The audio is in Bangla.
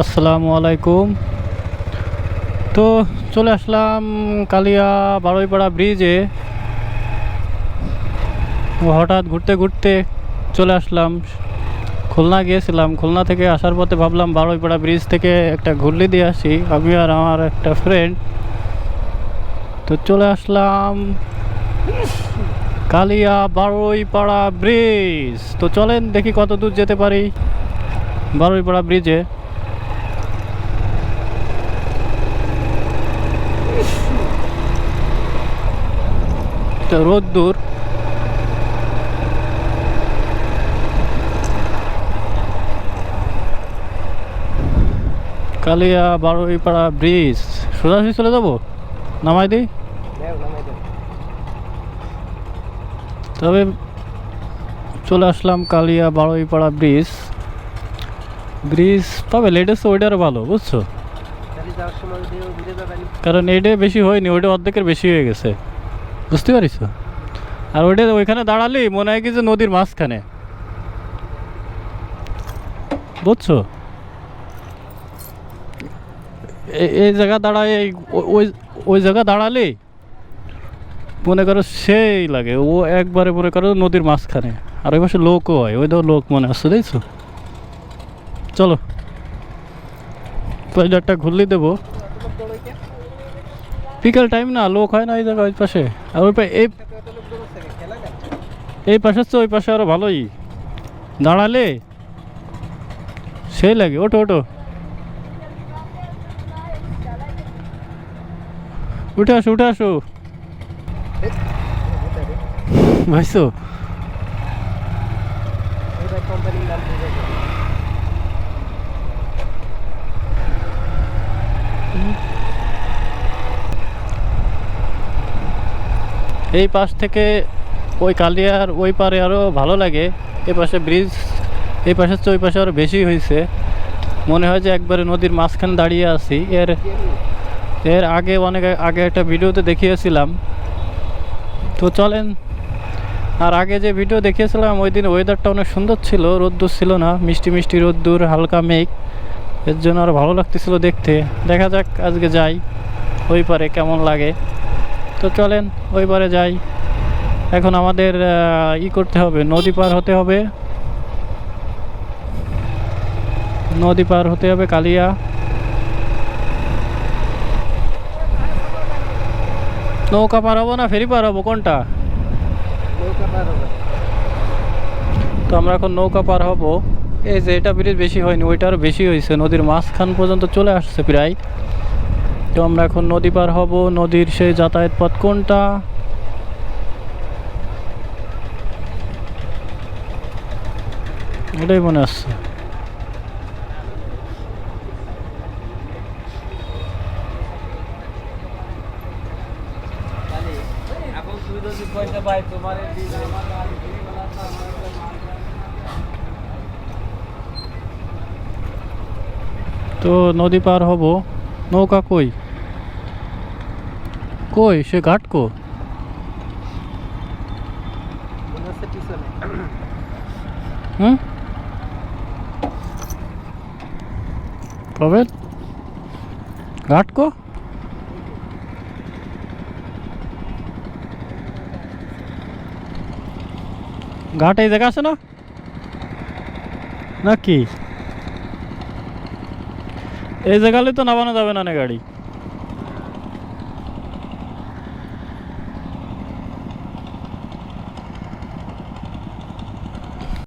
আসসালামু আলাইকুম। তো চলে আসলাম কালিয়া বারোইপাড়া ব্রিজে হঠাৎ ঘুরতে ঘুরতে চলে আসলাম। খুলনা গিয়েছিলাম। খুলনা থেকে আসার পথে ভাবলাম বারোইপাড়া ব্রিজ থেকে একটা ঘুরলি দিয়ে আসি। আমি আর আমার একটা ফ্রেন্ড তো চলে আসলাম কালিয়া বারোইপাড়া ব্রিজ তো চলেন দেখি কত দূর যেতে পারি বারোইপাড়া ব্রিজে তো রোদ দূর। কালিয়া বারোইপাড়া ব্রিজ। সোজাসুজি চলে যাব? নামাই দিই? তবে চলে আসলাম কালিয়া বারোইপাড়া ব্রিজ। ব্রিজ তবে লেটেস্ট ওইটারও ভালো বুঝছ? কারণ এইটা বেশি হয়নি ওইটা অর্ধেকের বেশি হয়ে গেছে। বুঝতে পারিস আর ওইটা ওইখানে দাঁড়ালেই মনে হয় কি যে নদীর মাঝখানে। বুঝছ? এই জায়গা দাঁড়ায় ওই ওই জায়গা দাঁড়ালেই মনে করো সেই লাগে, ও একবারে মনে করো নদীর মাঝখানে। আর ওই পাশে লোকও হয়, ওই দেখো লোক মনে আসছে দেখছ? চলো। একটা ঘুরলি দেবো। বিকাল টাইম না, লোক হয় না এই জায়গা ওই পাশে। আর ওই এই এই পাশে তো ওই পাশে আরও ভালোই। দাঁড়ালে সেই লাগে ওটো ওটো উঠে আসো উঠে আসো। ভাইসো। এই পাশ থেকে ওই কালিয়ার ওই পারে আরও ভালো লাগে। এই পাশে ব্রিজ এই চেয়ে ওই পাশে আরও বেশি হয়েছে মনে হয় যে একবারে নদীর মাঝখানে দাঁড়িয়ে আছি। এর এর আগে অনেক আগে একটা ভিডিওতে দেখিয়েছিলাম। তো চলেন, আর আগে যে ভিডিও দেখিয়েছিলাম, ওই দিন ওয়েদারটা অনেক সুন্দর ছিল, রোদ্দুর ছিল না, মিষ্টি মিষ্টি রোদ্দুর, হালকা মেঘ। এর জন্য আরও ভালো লাগতেছিল দেখতে। দেখা যাক আজকে যাই, ওই পারে কেমন লাগে। তো চলেন ওই পারে যাই। এখন আমাদের ই করতে হবে নদী পার হতে হবে। নদী পার হতে হবে কালিয়া। নৌকা পার হব না ফেরি পার হব কোনটা? তো আমরা এখন নৌকা পার হব। এই যে এটা ব্রিজ বেশি হয়নি ওইটা আরও বেশি হয়েছে নদীর মাঝখান পর্যন্ত চলে আসছে প্রায়। তো আমরা এখন নদী পার হব। নদীর সেই যাতায়াত পথ কোনটা? ওটাই মনে আসছে। তো নদী পার হব। নৌকা কই কই সে ঘাট কো হুম প্রবেদ ঘাট কো ঘাট এই জায়গা আছে না নাকি এই জায়গালে তো নামানো যাবে না না গাড়ি।